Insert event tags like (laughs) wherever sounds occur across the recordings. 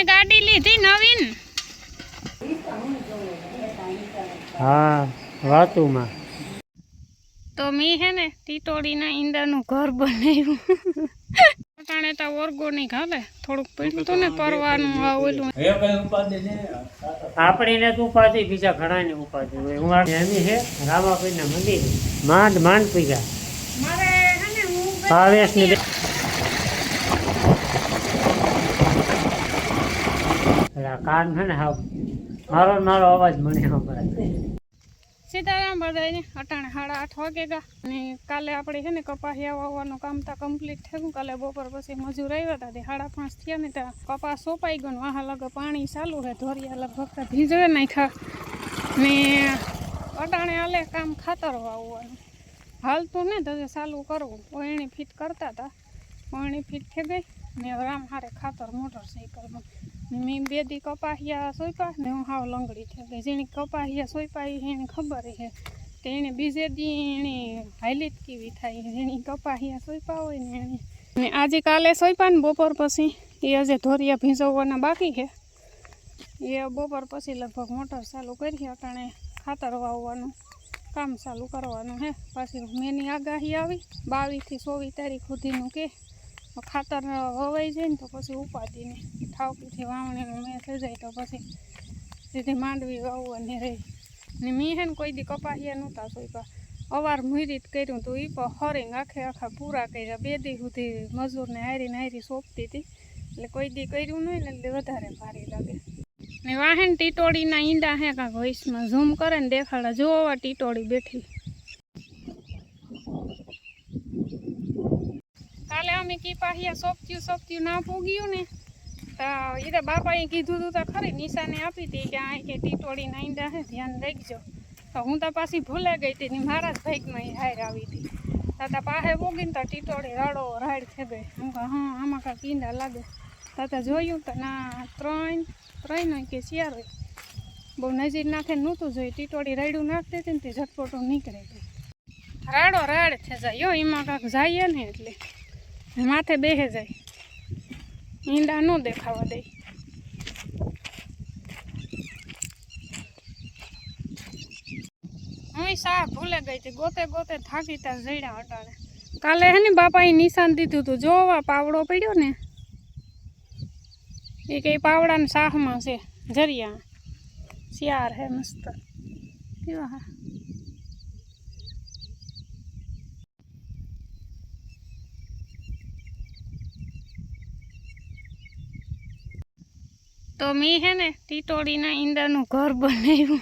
અમે ગાડી લીધી નવીન. હા વાતુમાં. તો મેં હે ને ટીટોળીના ઈંડાનું ઘર બનાવ્યું. અટાણે તો ઓર્ગોનિક હાલે થોડુંક પડ્યું હતું ને પરવાનું આ ઓલું. આપણી ને તો ઉપાધિ બીજા ઘણા ની ઉપાધિ હોય. હું આ એમી છે રામાપીર ના મંદિર. માંડ માંડ પીગા મારે હે ને હું ભાવેશ કાન છે ને મારો મારો અવાજ મને સંભળાય. સીતારામ બધાને અટાણે સાડા આઠ વાગે ગયા અને કાલે આપણે છે ને કપાસિયા વાવવાનું કામ તા કમ્પ્લીટ થયું. કાલે બપોર પછી મજૂર આવ્યા હતા સાડા પાંચ થયા ને ત્યાં કપાસ સોપાઈ ગયો ને વાહ લગે પાણી ચાલુ છે, ધોરિયા લગભગ ભીજવે નાખ્યા. ને અટાણે આલે કામ ખાતર વાવવાનું. હાલતું ને તો ચાલુ કરવું. ઓયણી ફિટ કરતા હતા ઓયણી ફિટ થઈ ગઈ. ને રામ હારે ખાતર મોટરસાઇકલમાં ને મેં બે દી કપાહિયા સોંપ્યા ને હું હાવ લંગડી થઈ ગઈ. જેની કપાસિયા સોંપ્યા એ એને ખબર છે તે એને બીજે દી હાઈલીટ કેવી થાય. જેની કપાહિયા સોંપ્યા હોય ને એણે. ને આજે કાલે સોંપ્યા ને બપોર પછી. એ હજે ધોરિયા ભીંજવવાના બાકી છે એ બપોર પછી લગભગ મોટર ચાલુ કરી અટાણે ખાતર વાવવાનું, કામ ચાલુ કરવાનું હે. પાછી મેની આગાહી આવી. બાવીસથી ચોવીસ તારીખ સુધીનું કે ખાતર વવાઈ જાય ને તો પછી ઉપાધિ નહીં ઠાવકીથી વાવણીનું મેં થઈ જાય તો પછી સીધી માંડવી વાવવાની રહી. ને મેં હે ને કોઈ દી કપાસિયા નહોતા સોંપ્યા. અવાર મુરીત કર્યું તો એ પણ હરિંગ આખે આખા પૂરા કર્યા. બે દી સુધી મજૂરને હારીને હારી સોંપતી હતી. એટલે કોઈ દી કર્યું નહીં ને એટલે વધારે ભારી લાગે. ને વાહન ટીટોળીના ઈંડા હે કાંક વોઇસમાં ઝૂમ કરે ને દેખાડે. જો આવા ટીટોળી બેઠી. કાલે અમે કી પાહિયા સોંપત્યું સોંપત્યું ના પૂગ્યું ને. તો એ બાપાએ કીધું હતું તો ખરી, નિશાને આપી હતી કે આ કે ટીટોળી ઈંડા હે, ધ્યાન રાખજો. તો હું તો પાછી ભૂલા ગઈ હતી મારા જ ભાઈકમાં એ હાર આવી હતી. તાતા પાસે પૂગીને તો ટીટોળી રાડો, રાડ થઈ ગઈ. હું કહું, હા, આમાં કાંઈ કીંડા લાગે. તાતા જોયું તો ના, ત્રણ ત્રણ હોય કે ચાર હોય બહુ નજીક નાખે નહોતું જોયું. ટીટોળી રાયડું નાખતી હતી ને તે ઝટપટું નીકળે ગઈ રાડો, રાડ થઈ જાય. એમાં કાંક જઈએ ને એટલે. માથે બેહે જાય. ઈંડા ન દેખાવા દે. હું સા ભૂલે ગઈ હતી. ગોતે ગોતે થાકી તા જડ્યા અટાણે. કાલે હે બાપાએ નિશાન દીધું હતું. જોવા પાવડો પડ્યો ને, એ કઈ પાવડાને શાહમાં છે. જરિયા. શિયાર હે મસ્ત. કેવા હા. તો મેં હે ને, ટીટોળીના ઈંડાનું ઘર બનાવ્યું.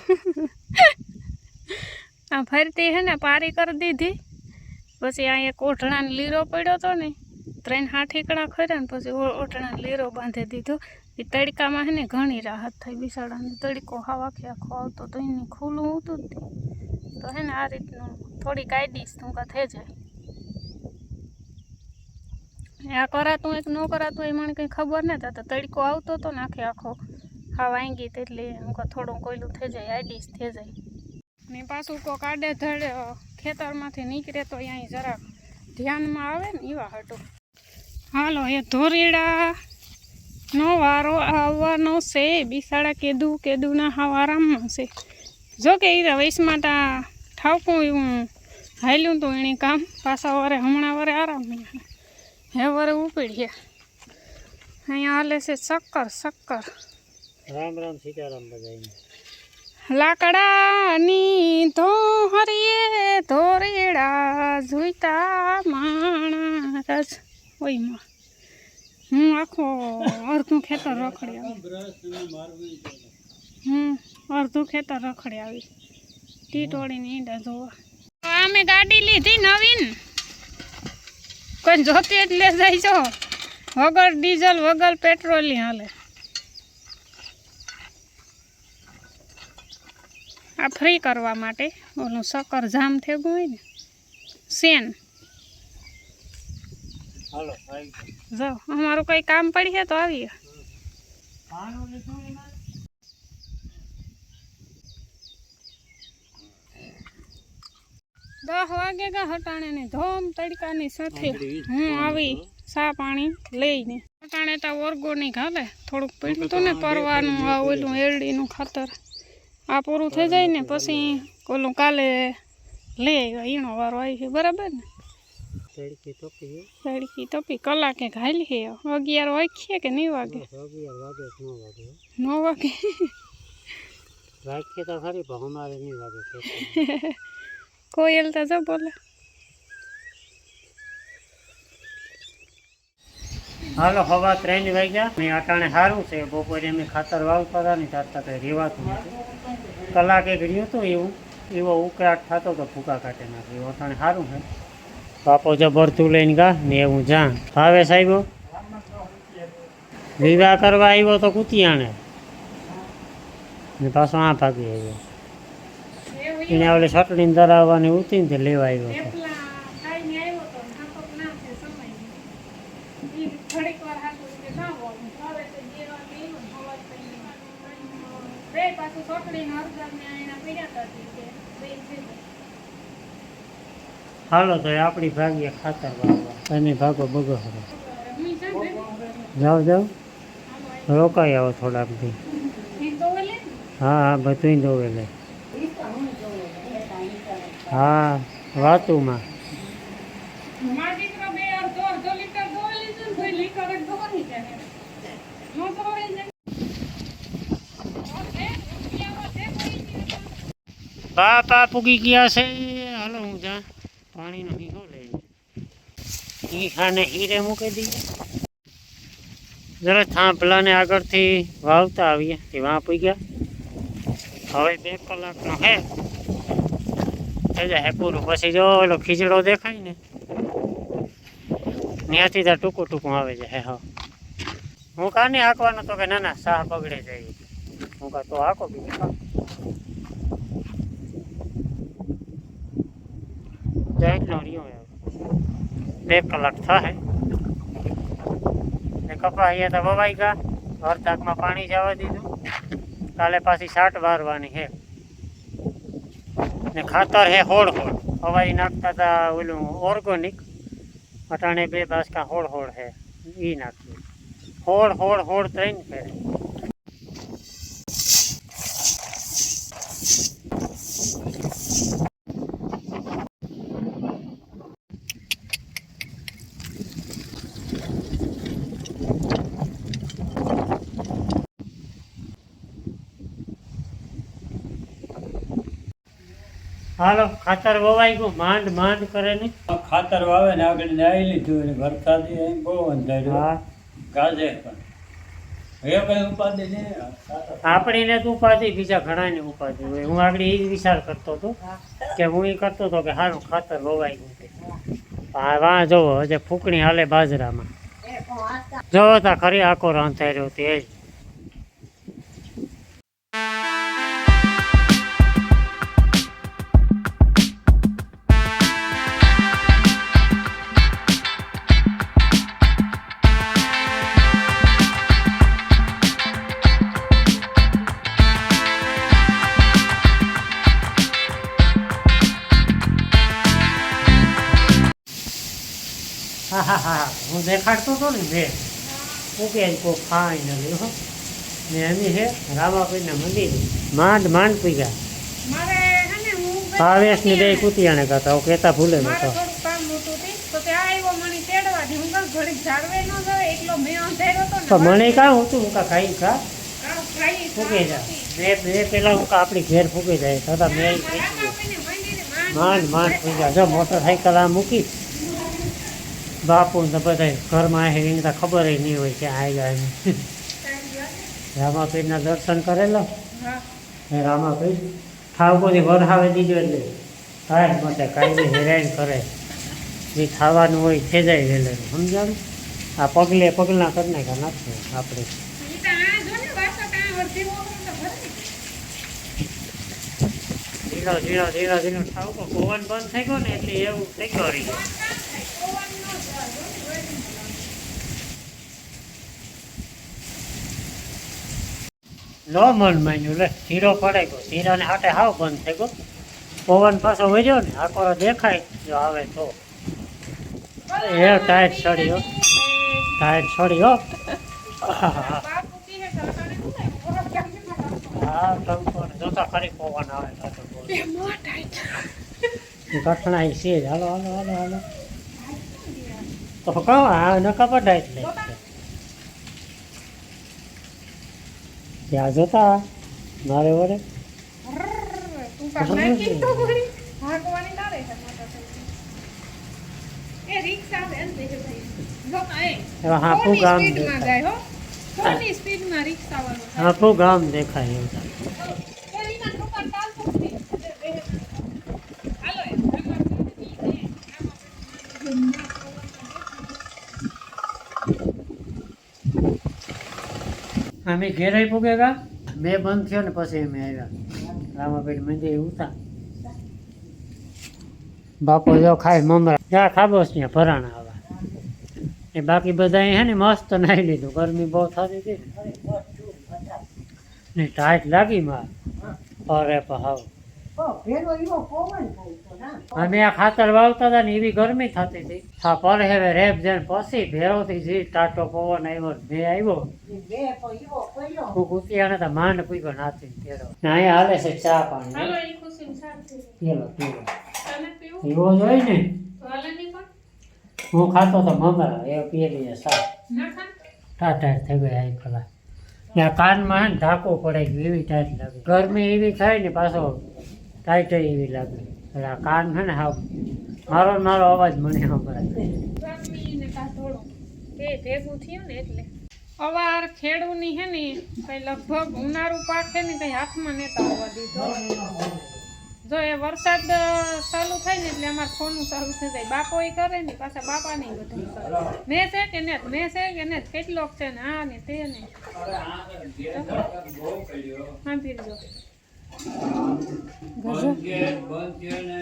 આ ફરતી હે ને, પારી કરી દીધી. પછી અહીંયા ઓઢણાને લીરો પડ્યો હતો ને, ત્રણ હાઠીકણા ખર્યા ને પછી ઓઢણાને લીરો બાંધી દીધો. એ તડકામાં હે ને ઘણી રાહત થઈ બિસાડાને તડકો હવા કે આખો આવતો તો એને ખુલ્લું હતું તે. હે ને આ રીતનું થોડી કાયદીશ તું થઈ જાય. આ કરાતું એક ન કરાતું એ મને કંઈ ખબર ન તો તડકો આવતો હતો ને આખે હા વાંગી એટલે થોડું કોયલું થઈ જાય આઈડીસ થઈ જાય. ને પાછું કોક આડે ધડે ખેતરમાંથી નીકળે તો અહીં જરાક ધ્યાનમાં આવે ને એવા હટો. હાલો, એ ધોરીડા. નો વારો આવવાનો છે. બિસાડા કેદું કેદુના હાવ આરામમાં છે. જો કે એ વૈશમાં તા ઠાવકું, એવું હાલ્યું તું એની કામ. પાછા વારે હમણાં વારે આરામ હે વરે ઉપડ્યા અહીંયા હાલે છે શક્કર શક્કર. રામ રામ સીતારામ બધાને લાકડાની ધોહરીએ ધોરેડા જોઈતા માણસ. ઓયમાં. હું આખો અડધું ખેતર રખડી આવી. હું અડધું ખેતર રખડી આવી. ટીટોળીને ઈંડા જોવા. અમે ગાડી લીધી નવીન. કોઈ જોતી જ લે જાય છો વગર ડીઝલ વગર પેટ્રોલની હાલે. આ ફ્રી કરવા માટે ઓલું સકર જામ થઈ હોય ને સેન. જો અમારું કંઈ કામ પડી છે તો આવીએ પાનું લીધું એમાં? દસ વાગે ગા હટાણે ને ધોમ તડકાની સાથે હું આવી સા પાણી લઈને. અટાણે તો ઓર્ગોનિક હાલે થોડુંક પીડ્યું હતું ને પરવાનું આ ઓલું એરડીનું ખાતર. આ પૂરું થઈ જાય ને પછી ઓલું કાલે લઈ આવ્યો ઈણો વારો આવી છે બરાબર ને? તડકી તપી કલાકે ઘાલી અગિયાર વાગીએ કે નહીં વાગે? નો વાગે વાગે. તો ખરી પણ અમારે નહીં વાગે (laughs) કોયલ તો બોલે હાલો, હવા ત્રણ વાગ્યા. ને અટાણે સારું છે. બપોરે અમે ખાતર વાવતા હતા ને ચાલતા કંઈ રેવાતું નથી. કલાક એક રહ્યું હતું એવું. એવો ઉકળાટ થતો તો ફૂકા કાઢે નાખે એવું અટાણે સારું છે. બાપો જબરતું લઈને ગા, ને એવું જા ભાવે સાહેબો? વિવાહ કરવા આવ્યો તો કુતિયાણે ને પાછો આ ભાગી આવ્યો. એને ઓલી ચટણી ધરાવવાની ઉતરીને લેવા આવ્યો હતો એના હાલો તો આપણી ભાગીએ ખાતર વાવવા. તમે ભાગો બગો હરો. જાઓ જાઓ. રોકાઈ આવો થોડાક દી. હા હા બધું દોવે લે હા વાતુમાં. મારા દીકરો બે અડધો અડધો લીટર દોવા લીધું ને ભાઈ લીટર એક દોવાની જાય નો દોવાઈ જાય ઓકે, ઉપિયામાં છે પડી ગયું. બાપા પૂગી ગયા છે. હાલો હું જા. પાણીનો હીરો લઈને ઈ ખાને હીરે મૂકી દઈએ. જરા થાંભલાને આગળથી વાવતા આવીએ. તે વાં પૂગ્યા. હવે બે કલાકનો હે. થઈ જાય પૂરું. પછી જો ઓલો ખીચડો દેખાય ને, ત્યાંથી ત્યાં ટૂંકું ટૂંકું આવે છે, હે, હા. હું કાને હાંકવાનો તો કે ના ના, સાહ બગડે જાય હું કા તો હાંકો બીજું કાં જાઈટનો રહ્યો એવો. બે કલાક થાય ને કપા અહીંયા તો વવાઈ ગયા. અડધાકમાં પાણી જવા દીધું. કાલે પાછી સાટ વારવાની છે. ને ખાતર હે હોળ હોળ. હવાઈ નાખતા હતા ઓલું ઓર્ગોનિક અટાણે બે બાસકા હોળ હોળ હે એ નાખ્યું હોળ હોળ હોળ ત્રણ ફેરે હાલો ખાતર વવાઈ ગયું. માંડ માંડ કરે ને ખાતર વાવે ને આગળ નાઈ લીધું અને વરસાદી બહુ અંધાર્યો હા. ગાજે પણ. હવે કઈ ઉપાધિ ને? આપણીને તો ઉપાધિ બીજા ઘણાની ઉપાધિ હોય. હું આગળ એ જ વિચાર કરતો હતો કે હું એ કરતો હતો કે સારું ખાતર વવાઈ ગયું હા વાહ વાં જોવો હજે ફૂકણી હાલે બાજરામાં. જોવો તા ખરી આખો રાંધાઈ રહ્યો તે જ. હા હું દેખાડતો હતો ને બે મૂકે કોઈ ફાઇનલી હો ને એની છે રામાપીરના મંદિર માંડ માંડ પીગા મારે હે ને હું ગઈ ભાવેશની બે કુતિયાને કહેતા હું કહેતા ભૂલે મારે નતો થોડુંક કામ મોટું હતું તો ત્યાં આવ્યો મને તેડવાથી હું કહું ઘડીક ઝાડવે ન જવે એટલો મેં અંધાર્યો હતો ને તો મને કાં હતું? હું કા ખાઈ કા કાં ખાઈ ફૂકી જાય મેં મેં પેલા હું કા આપણી ઘેર ફૂકી જાય દાદા મેં અહીં ફેંકી ગયો રામાપીને મંદિરે માંડ માંડ માંડ પીગા જો મોટરસાઇકલ આ મૂકી બાપુ ને બધા ઘરમાં આવીને તો ખબર નહીં હોય કે આવ્યા એમ રામાપીરના દર્શન કરેલો? એ રામાપીર ખાવ વરહાવે દીધો એટલે. થાય માટે કાંઈ હેરાન કરે. જે ખાવાનું હોય છે જાય વહેલે સમજાણું? આ પગલે પગલા કરી નાખ્યા નાખશે આપણે. ધીરા. ધીરો ધીરો ધીરો. ધીરો થાવ પવન બંધ થઈ ગયો ને એટલે એવું થઈ ગયો રહી ઓવન નો જવા દો ને, વળી. નો મન માન્યું લે ધીરો પડે ગયો. ધીરાને હાટે હાવ બંધ થઈ ગયો. પવન પાછો વધ્યો ને, આકોરો દેખાય, જો આવે તો. એ છોડી હો. ટાઈટ છોડી હો. બાપુ કહે છે અટાણે શું થાય? બરફ જામી માં હા ટંકો જોતા ખરી પવન આવે ઘટના છે હાલો હાલો હાલો હાલો. તો કહો હા નકા પર ટાઈટ લે ત્યાં જોતા મારે વડે તું કામ નાખી તો વળી ભાગવાની તારે છે મોટરસાઇકલ. એ રિક્ષા બેન છે ભાઈ જો જતા મારે વડે હાપુ ગામ દેખાય. હાપુ ગામ દેખાય એવું થાય. એ રીના ઠોકર ચાલતો જ નહીં. બે- બે- હાલો એ, આમાં ઈ છે, આમાં અમે ઘેરે પૂગે ગા? બે બંધ થયો ને પછી અમે આવ્યા. રામાભાઈ મંદિર ઉતા બાપો જો ખાય મમરા. જા ખાબો છે ત્યાં ભરાણા આવા. એ બાકી બધા હે ને મસ્ત નાહી લીધું. ગરમી બહુ થતી હતી ને. ને ટાઈટ લાગી માં અરે પહાવ અમે આ ખાતર વાવતા હતા ને એવી ગરમી થતી હતી. આ પર હવે રેપ જઈને પછી ભેરોથી જી ટાટો પવન આવ્યો બે આવ્યો હું કુતિયાને તો માંડ પીગો નાથી ભેરો ને અહીંયા હાલે છે ચા પાણી. પીલો પીલો પીવું? એવો જ ને? હું ખાતો તો મમરા એ પીએલી સા ટાટાર ટાટા થઈ ગયા એક પેલા ત્યાં કાનમાં ઢાંકો પડે ગયો એવી ટાઈટ લાગે. ગરમી એવી થાય ને પાછો ટાઈટ એવી લાગે. એટલે કાન છે ને હા મારો મારો અવાજ મને સંભળાય અવાર ખેડૂની હે ને કઈ લગભગ ઉનાળુ પાક છે ને કઈ હાથમાં નેતા આવવા દીધો. જો એ વરસાદ ચાલુ થાય ને એટલે અમારે સોનું ચાલુ થઈ જાય. બાપો એ કરે ને પાછા બાપા નહીં બધું કરે. મેં છે કે ને મેં છે કે ને કેટલોક છે ને આ ને તે ને. હા કર્યો બંધ છે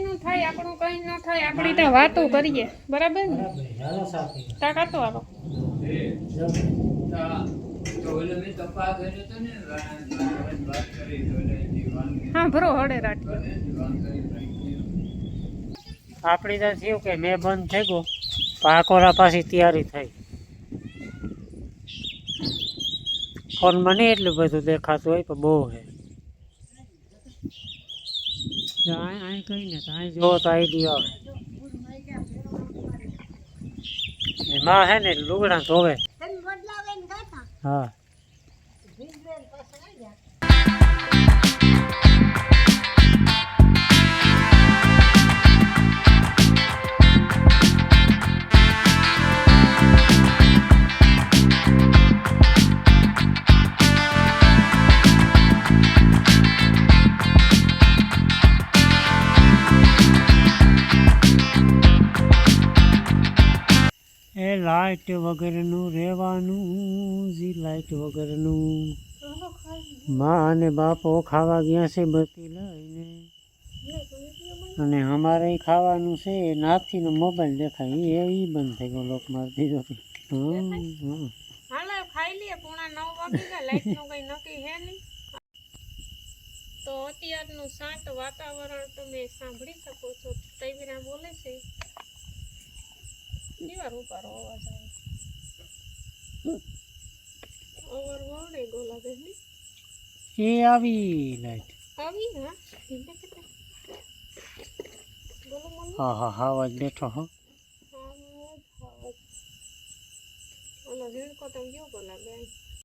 ને થાય. આપણું કઈ ન થાય આપણી ત્યાં વાતો કરીએ. બરાબર ને? એ તા દીવાનગી હા ભરો કરી રાખી. આપણી ત્યાં થયું કે મેં બંધ થઈ ગયો પાકોરા પાછી તૈયારી થઈ. ફોનમાં નહીં એટલું બધું દેખાતું હોય પણ બહુ હે. જો અહીં કઈ ને અહીં જોવો તો આઈડિયો આવે. એમાં હે ને લુગડા ધોવે. હા. એ લાઈટ વગરનું રહેવાનું, જી લાઈટ વગરનું. મા અને બાપો ખાવા ગયા છે બધી લઈને. અને અમારે ખાવાનું છે, નાથીનો મોબાઈલ દેખાય, એ ઈ બંધ થઈ ગયો લોક માર દીધો હા. હાલો, ખાઈ લઈએ, પૂણા નવ વાગી ગયા લાઈટનું કઈ નક્કી હે નહીં. તો અત્યારનું શાંત વાતાવરણ તમે સાંભળી શકો છો. તૈવીરા બોલે છે કેવા રૂપારો અવાજ આવે અવર વરડે ગોલા બેન એ આવી લાઈટ. આવી હા? હા હા હા અવાજ બેઠો હો. ઓલો ઝીણકો તો ગયો ગોલા બેન.